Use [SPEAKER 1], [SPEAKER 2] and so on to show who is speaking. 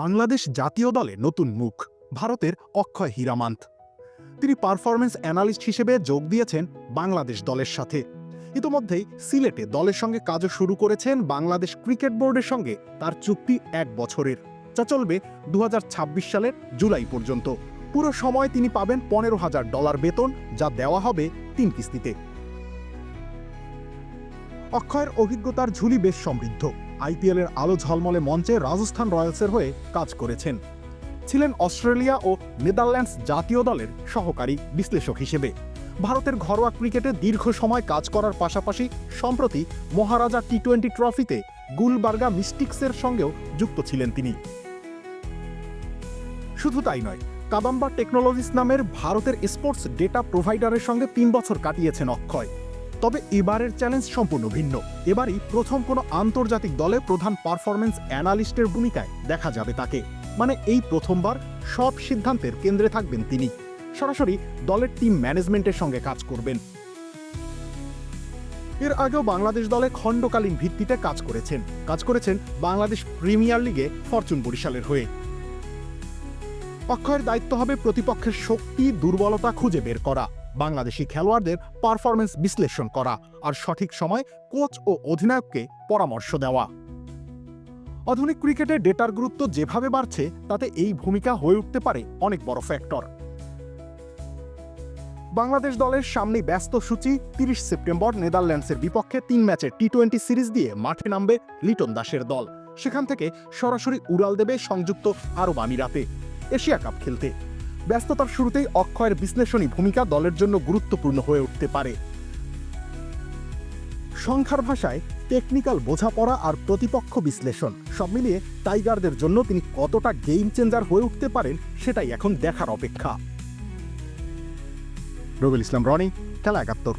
[SPEAKER 1] বাংলাদেশ জাতীয় দলে নতুন মুখ, ভারতের অক্ষয় হীরামান্ত। তিনি পারফরমেন্স অ্যানালিস্ট হিসেবে যোগ দিয়েছেন বাংলাদেশ দলের সাথে। ইতোমধ্যেই সিলেটে দলের সঙ্গে কাজও শুরু করেছেন বাংলাদেশ ক্রিকেট বোর্ডের সঙ্গে তার চুক্তি এক বছরের। যা চলবে দু হাজার ছাব্বিশ সালের জুলাই পর্যন্ত। পুরো সময় তিনি পাবেন পনেরো হাজার ডলার বেতন, যা দেওয়া হবে তিন কিস্তিতে। অক্ষয়ের অভিজ্ঞতার ঝুলি বেশ সমৃদ্ধ। আইপিএলের আলো ঝলমলে মঞ্চে রাজস্থান রয়্যালসের হয়ে কাজ করেছেন। ছিলেন অস্ট্রেলিয়া ও নেদারল্যান্ডস জাতীয় দলের সহকারী বিশ্লেষক হিসেবে। ভারতের ঘরোয়া ক্রিকেটে দীর্ঘ সময় কাজ করার পাশাপাশি সম্প্রতি মহারাজা টি টোয়েন্টি ট্রফিতে গুলবার্গা মিস্টিক্সের সঙ্গেও যুক্ত ছিলেন তিনি। শুধু তাই নয়, কাদাম্বা টেকনোলজিস নামের ভারতের স্পোর্টস ডেটা প্রোভাইডারের সঙ্গে তিন বছর কাটিয়েছেন অক্ষয়। তবে এবারের চ্যালেঞ্জ সম্পূর্ণ ভিন্ন। এবারই প্রথম কোনো আন্তর্জাতিক দলে প্রধান পারফরমেন্স অ্যানালিস্টের ভূমিকায় দেখা যাবে তাকে। মানে এই প্রথমবার সব সিদ্ধান্তের কেন্দ্রে থাকবেন তিনি। সরাসরি দলের টিম ম্যানেজমেন্টের সঙ্গে কাজ করবেন। এর আগেও বাংলাদেশ দলে খণ্ডকালীন ভিত্তিতে কাজ করেছেন। কাজ করেছেন বাংলাদেশ প্রিমিয়ার লিগে ফরচুন বরিশালের হয়ে। অক্ষয়ের দায়িত্ব হবে প্রতিপক্ষের শক্তি, দুর্বলতা খুঁজে বের করা। বাংলাদেশি খেলোয়াড়দের পারফরমেন্স বিশ্লেষণ করা আর সঠিক সময় কোচ ও অধিনায়ককে পরামর্শ দেওয়া। আধুনিক ক্রিকেটে ডেটার গুরুত্ব যেভাবে বাড়ছে, তাতে এই ভূমিকা হয়ে উঠতে পারে অনেক বড় ফ্যাক্টর বাংলাদেশ দলের সামনে ব্যস্ত সূচি, তিরিশ সেপ্টেম্বর নেদারল্যান্ডসের বিপক্ষে তিন ম্যাচের টি টোয়েন্টি সিরিজ দিয়ে মাঠে নামবে লিটন দাসের দল। সেখান থেকে সরাসরি উড়াল দেবে সংযুক্ত আরব আমিরাতে। এশিয়া কাপ খেলতে। ব্যস্ততার শুরুতেই অক্ষয়ের বিশ্লেষণী ভূমিকা দলের জন্য গুরুত্বপূর্ণ হয়ে উঠতে পারে। সংখ্যার ভাষায় টেকনিক্যাল বোঝাপড়া আর প্রতিপক্ষ বিশ্লেষণ, সব মিলিয়ে টাইগারদের জন্য তিনি কতটা গেম চেঞ্জার হয়ে উঠতে পারেন সেটাই এখন দেখার অপেক্ষা। রবিল ইসলাম, রনি, খেলা একাত্তর।